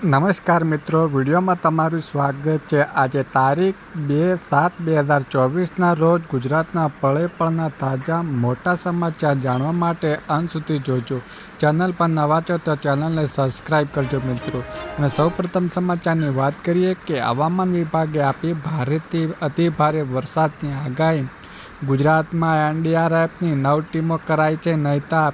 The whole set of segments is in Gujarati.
નમસ્કાર મિત્રો, વિડીયોમાં તમારું સ્વાગત છે. આજે તારીખ બે સાત બે હજાર ચોવીસના રોજ ગુજરાતના પળે પળના તાજા મોટા સમાચાર જાણવા માટે અંત સુધી જોજો. ચેનલ પર નવા છો તો ચેનલને સબસ્ક્રાઈબ કરજો મિત્રો. અને સૌપ્રથમ સમાચારની વાત કરીએ કે હવામાન વિભાગે આપી ભારેથી અતિ ભારે વરસાદની આગાહી. ગુજરાતમાં એનડીઆરએફની નવ ટીમો કરાઈ છે નહીતા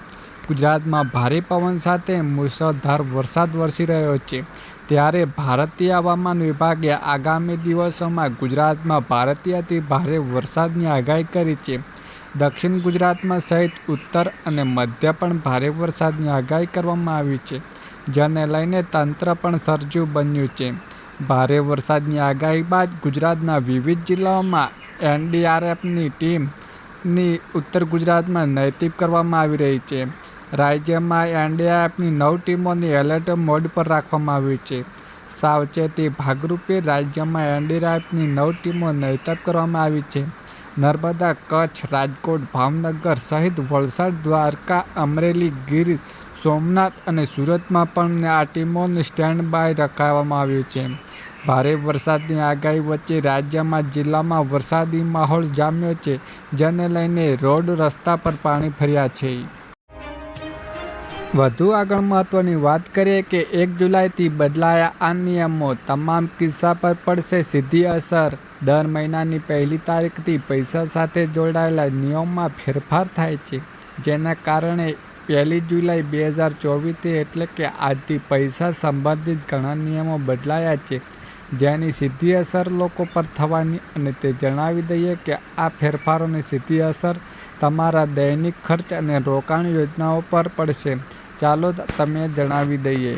ગુજરાતમાં ભારે પવન સાથે મુશળધાર વરસાદ વરસી રહ્યો છે. ત્યારે ભારતીય હવામાન વિભાગે આગામી દિવસોમાં ગુજરાતમાં ભારતીયથી ભારે વરસાદની આગાહી કરી છે. દક્ષિણ ગુજરાતમાં સહિત ઉત્તર અને મધ્ય પણ ભારે વરસાદની આગાહી કરવામાં આવી છે, જેને લઈને તંત્ર પણ સર્જુ બન્યું છે. ભારે વરસાદની આગાહી બાદ ગુજરાતના વિવિધ જિલ્લાઓમાં એનડીઆરએફની ટીમની ઉત્તર ગુજરાતમાં નૈતિક કરવામાં આવી રહી છે. રાજ્યમાં એનડીઆરએફની નવ ટીમોની એલર્ટ મોડ પર રાખવામાં આવી છે. સાવચેતી ભાગરૂપે રાજ્યમાં એનડીઆરએફની નવ ટીમો નૈતબ કરવામાં આવી છે. નર્મદા, કચ્છ, રાજકોટ, ભાવનગર સહિત વલસાડ, દ્વારકા, અમરેલી, ગીર, સોમનાથ અને સુરતમાં પણ આ ટીમોને સ્ટેન્ડ બાય રખાવવામાં આવ્યું છે. ભારે વરસાદની આગાહી વચ્ચે રાજ્યમાં જિલ્લામાં વરસાદી માહોલ જામ્યો છે, જેને લઈને રોડ રસ્તા પર પાણી ફર્યા છે. વધુ આગળ મહત્વની વાત કરીએ કે એક જુલાઈથી બદલાયા આ નિયમો તમામ કિસ્સા પર પડશે સીધી અસર. દર મહિનાની પહેલી તારીખથી પૈસા સાથે જોડાયેલા નિયમોમાં ફેરફાર થાય છે, જેના કારણે પહેલી જુલાઈ બે હજાર ચોવીસથી એટલે કે આજથી પૈસા સંબંધિત ઘણા નિયમો બદલાયા છે, જેની સીધી અસર લોકો પર થવાની અને તે જણાવી દઈએ કે આ ફેરફારોની સીધી અસર તમારા દૈનિક ખર્ચ અને રોકાણ યોજનાઓ પર પડશે. ચાલો તમે જણાવી દઈએ.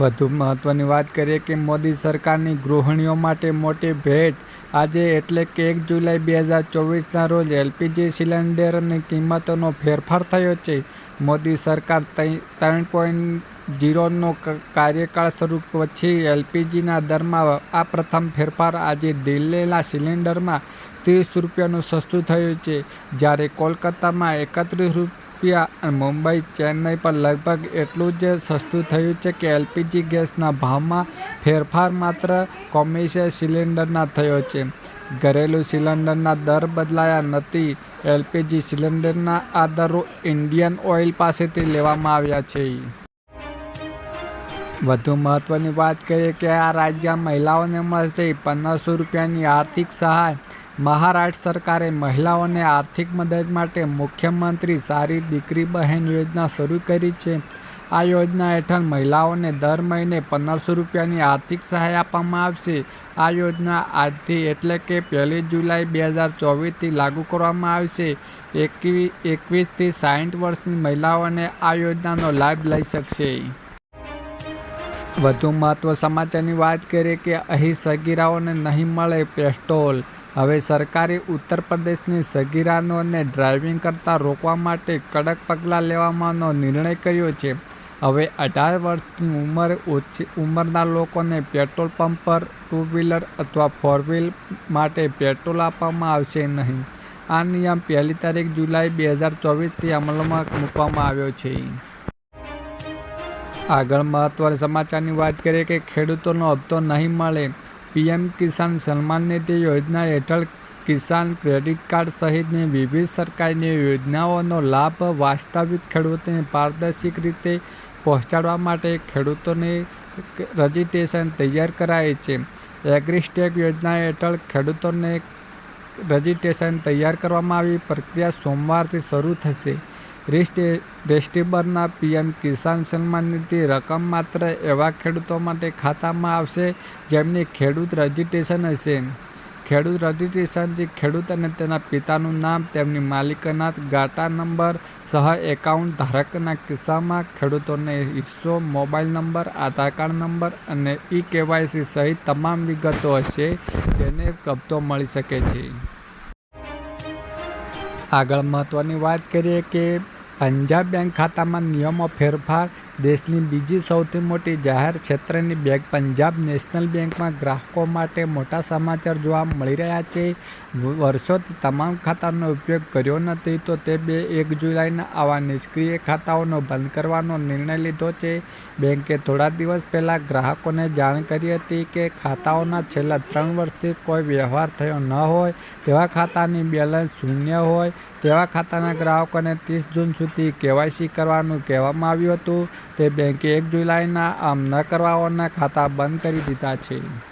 વધુ મહત્વની વાત કરીએ કે મોદી સરકારની ગૃહિણીઓ માટે મોટી ભેટ. આજે એટલે કે એક જુલાઈ બે હજાર ચોવીસના રોજ એલપીજી સિલિન્ડરની કિંમતોનો ફેરફાર થયો છે. મોદી સરકાર ત્રણ પોઈન્ટ જીરોનો કાર્યકાળ શરૂ પછી એલપીજીના દરમાં આ પ્રથમ ફેરફાર આજે દિલ્હીના સિલિન્ડરમાં ત્રીસ રૂપિયાનું સસ્તું થયું છે. જ્યારે કોલકાતામાં એકત્રીસ રૂપિયા રૂપિયા અને મુંબઈ ચેન્નઈ પર લગભગ એટલું જ સસ્તું થયું છે કે એલપીજી ગેસના ભાવમાં ફેરફાર માત્ર કોમિશે સિલિન્ડરના થયો છે. ઘરેલું સિલિન્ડરના દર બદલાયા નથી. એલપીજી સિલિન્ડરના આ દરો ઇન્ડિયન ઓઇલ પાસેથી લેવામાં આવ્યા છે. વધુ મહત્ત્વની વાત કરીએ કે આ રાજ્ય મહિલાઓને મળશે પંદરસો રૂપિયાની આર્થિક સહાય મહારાષ્ટ્ર સરકારે મહિલાઓને આર્થિક મદદ માટે મુખ્યમંત્રી સારી દીકરી બહેન યોજના શરૂ કરી છે. આ યોજના હેઠળ મહિલાઓને દર મહિને પંદરસો રૂપિયાની આર્થિક સહાય આપવામાં આવશે. આ યોજના આજથી એટલે કે પહેલી જુલાઈ બે હજાર ચોવીસથી લાગુ કરવામાં આવશે. એકવી, એકવીસથી સાઠ વર્ષની મહિલાઓને આ યોજનાનો લાભ લઈ શકશે. વધુ મહત્વ સમાચારની વાત કરીએ કે અહીં સગીરાઓને નહીં મળે પેસ્ટોલ. હવે સરકારે ઉત્તર પ્રદેશની સગીરાનોને ડ્રાઇવિંગ કરતાં રોકવા માટે કડક પગલાં લેવામાંનો નિર્ણય કર્યો છે. હવે અઢાર વર્ષની ઉંમર ઓછી ઉંમરના લોકોને પેટ્રોલ પંપ પર ટુ વ્હીલર અથવા ફોર વ્હીલ માટે પેટ્રોલ આપવામાં આવશે નહીં. આ નિયમ પહેલી તારીખ જુલાઈ બે હજાર ચોવીસથી અમલમાં મૂકવામાં આવ્યો છે. આગળ મહત્ત્વના સમાચારની વાત કરીએ કે ખેડૂતોનો હપ્તો નહીં મળે પીએમ કિસાન સન્માન નિધિ યોજના હેઠળ કિસાન ક્રેડિટ કાર્ડ સહિતની વિવિધ સરકારની યોજનાઓનો લાભ વાસ્તવિક ખેડૂતોને પારદર્શિક રીતે પહોંચાડવા માટે ખેડૂતોને રજીસ્ટ્રેશન તૈયાર કરાય છે. એગ્રીસ્ટેક યોજના હેઠળ ખેડૂતોને રજીસ્ટ્રેશન તૈયાર કરવામાં આવી પ્રક્રિયા સોમવારથી શરૂ થશે. રેસ્ટેબરના પીએમ કિસાન સન્માન નિધિ રકમ માત્ર એવા ખેડૂતો માટે ખાતામાં આવશે જેમની ખેડૂત રજિસ્ટ્રેશન હશે. ખેડૂત રજિસ્ટ્રેશનથી ખેડૂત અને તેના પિતાનું નામ, તેમની માલિકના ગાટા નંબર સહ એકાઉન્ટ ધારકના કિસ્સામાં ખેડૂતોને હિસ્સો, mobile number, Aadhaar card number અને ઈ કેવાયસી સહિત તમામ વિગતો હશે જેને કબતો મળી શકે છે. આગળ મહત્ત્વની વાત કરીએ કે પંજાબ બેંક ખાતામાં નિયમો ફેરફાર, દેશની બીજી સૌથી મોટી જાહેર ક્ષેત્રની બેંક પંજાબ નેશનલ બેંકમાં ગ્રાહકો માટે મોટા સમાચાર જોવા મળી રહ્યા છે. વર્ષોથી તમામ ખાતાનો ઉપયોગ કર્યો નથી તો તે બે એક જુલાઈના આવા નિષ્ક્રિય ખાતાઓનો બંધ કરવાનો નિર્ણય લીધો છે. બેંકે થોડા દિવસ પહેલાં ગ્રાહકોને જાણ કરી હતી કે ખાતાઓના છેલ્લા ત્રણ વર્ષથી કોઈ વ્યવહાર થયો ન હોય, તેવા ખાતાની બેલેન્સ શૂન્ય હોય, તેવા ખાતાના ગ્રાહકોને ત્રીસ જૂન સુધી કેવાયસી કરવાનું કહેવામાં આવ્યું હતું. તે બેંકે એક જુલાઈના આમ ન કરવાઓના ખાતા બંધ કરી દીધા છે.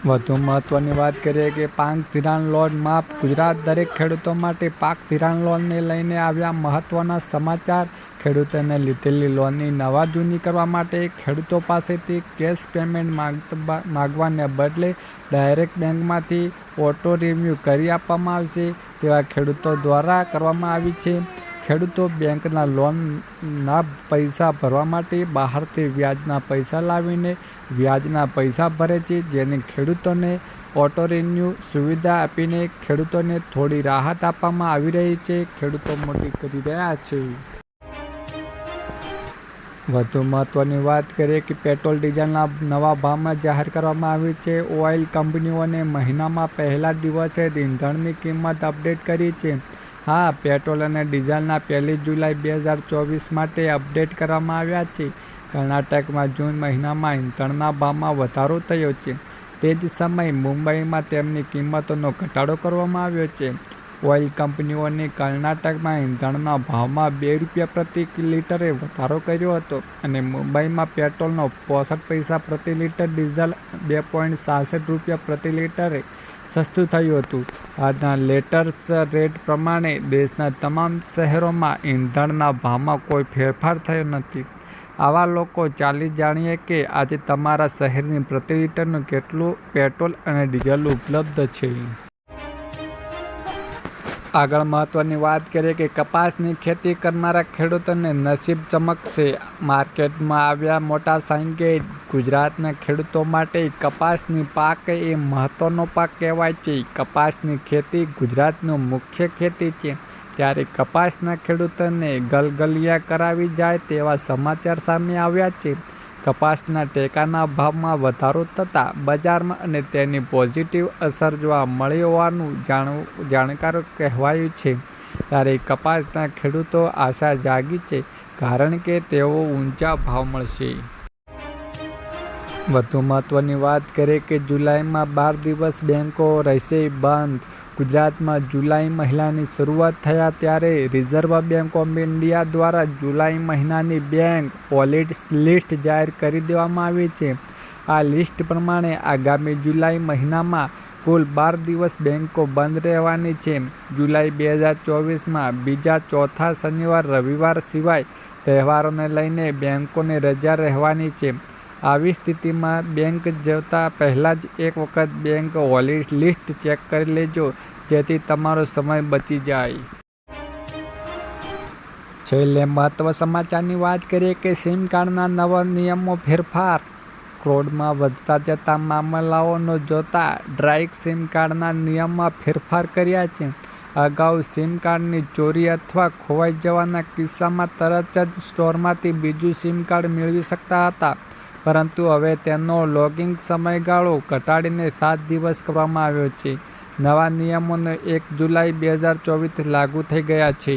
વધુ મહત્વની વાત કરીએ કે પાક ધિરાણ લોન માફ ગુજરાત દરેક ખેડૂતો માટે પાક ધિરાણ લોનને લઈને આવ્યા મહત્વના સમાચાર. ખેડૂતોને લીધેલી લોનની નવા જૂની કરવા માટે ખેડૂતો પાસેથી કેશ પેમેન્ટ માગવાને બદલે ડાયરેક્ટ બેંકમાંથી ઓટો રિન્યૂ કરી આપવામાં આવશે તેવા ખેડૂતો દ્વારા કરવામાં આવી છે. ખેડૂતો બેંકના લોનના પૈસા ભરવા માટે બહારથી વ્યાજના પૈસા લાવીને વ્યાજના પૈસા ભરે છે, જેને ખેડૂતોને ઓટો રિન્યૂ સુવિધા આપીને ખેડૂતોને થોડી રાહત આપવામાં આવી રહી છે. ખેડૂતો મોટી કરી રહ્યા છે. વધુ મહત્ત્વની વાત કરીએ કે પેટ્રોલ, ડીઝલના નવા ભાવમાં જાહેર કરવામાં આવી છે. ઓઇલ કંપનીઓને મહિનામાં પહેલા દિવસે જ ઇંધણની કિંમત અપડેટ કરી છે. હા, પેટ્રોલ અને ડીઝલના પહેલી જુલાઈ બે હજાર ચોવીસ માટે અપડેટ કરવામાં આવ્યા છે. કર્ણાટકમાં જૂન મહિનામાં ઇંધણના ભાવમાં વધારો થયો છે. તે જ સમયે મુંબઈમાં તેમની કિંમતોનો ઘટાડો કરવામાં આવ્યો છે. ઓઇલ કંપનીઓને કર્ણાટકમાં ઈંધણના ભાવમાં બે રૂપિયા પ્રતિ લીટરે વધારો કર્યો હતો અને મુંબઈમાં પેટ્રોલનો પોસઠ પૈસા પ્રતિ લીટર, ડીઝલ બે પોઈન્ટ સાસઠ રૂપિયા પ્રતિ લીટરે સસ્તું થયું હતું. આજના લેટર્સ રેટ પ્રમાણે દેશના તમામ શહેરોમાં ઈંધણના ભાવમાં કોઈ ફેરફાર થયો નથી. આવા લોકો ચાલી જાણીએ કે આજે તમારા શહેરની પ્રતિ લીટરનું કેટલું પેટ્રોલ અને ડીઝલ ઉપલબ્ધ છે. આગળ મહત્વની વાત કરીએ કે કપાસની ખેતી કરનારા ખેડૂતોને નસીબ ચમકશે. માર્કેટમાં આવ્યા મોટા સંકેત ગુજરાતના ખેડૂતો માટે કપાસની પાક એ મહત્વનો પાક કહેવાય છે. કપાસની ખેતી ગુજરાતનું મુખ્ય ખેતી છે. ત્યારે કપાસના ખેડૂતોને ગલગલિયા કરાવી જાય તેવા સમાચાર સામે આવ્યા છે. કપાસના ટેકાના ભાવમાં વધારો થતાં બજારમાં અને તેની પોઝિટિવ અસર જોવા મળી હોવાનું જાણકારો કહેવાયું છે. ત્યારે કપાસના ખેડૂતો આશા જાગી છે, કારણ કે તેઓ ઊંચા ભાવ મળશે. વધુ મહત્વની વાત કરીએ કે જુલાઈમાં બાર દિવસ બેંકો રહેશે બંધ. ગુજરાતમાં જુલાઈ મહિનાની શરૂઆત થયા ત્યારે રિઝર્વ બેંક ઓફ ઇન્ડિયા દ્વારા જુલાઈ મહિનાની બેંક હોલિડેસ લિસ્ટ જાહેર કરી દેવામાં આવી છે. આ લિસ્ટ પ્રમાણે આગામી જુલાઈ મહિનામાં કુલ બાર દિવસ બેંકો બંધ રહેવાની છે. જુલાઈ બે હજાર ચોવીસમાં બીજા ચોથા શનિવાર રવિવાર સિવાય તહેવારોને લઈને બેંકોને રજા રહેવાની છે. આવી સ્થિતિમાં બેંક જતા પહેલાં જ એક વખત બેંક હોલિડ લિસ્ટ ચેક કરી લેજો, જેથી તમારો સમય બચી જાય. છેલ્લે મહત્વ સમાચારની વાત કરીએ કે સિમ કાર્ડના નવા નિયમો ફેરફાર. ક્રોડમાં વધતા જતા મામલાઓનો જોતા ડ્રાઇક સિમ કાર્ડના નિયમમાં ફેરફાર કર્યા છે. અગાઉ સિમ કાર્ડની ચોરી અથવા ખોવાઈ જવાના કિસ્સામાં તરત જ સ્ટોરમાંથી બીજું સિમ કાર્ડ મેળવી શકતા હતા. પરંતુ હવે તેનો લોગિંગ સમયગાળો ઘટાડીને સાત દિવસ કરવામાં આવ્યો છે. નવા નિયમોને એક જુલાઈ બે હજાર ચોવીસ લાગુ થઈ ગયા છે.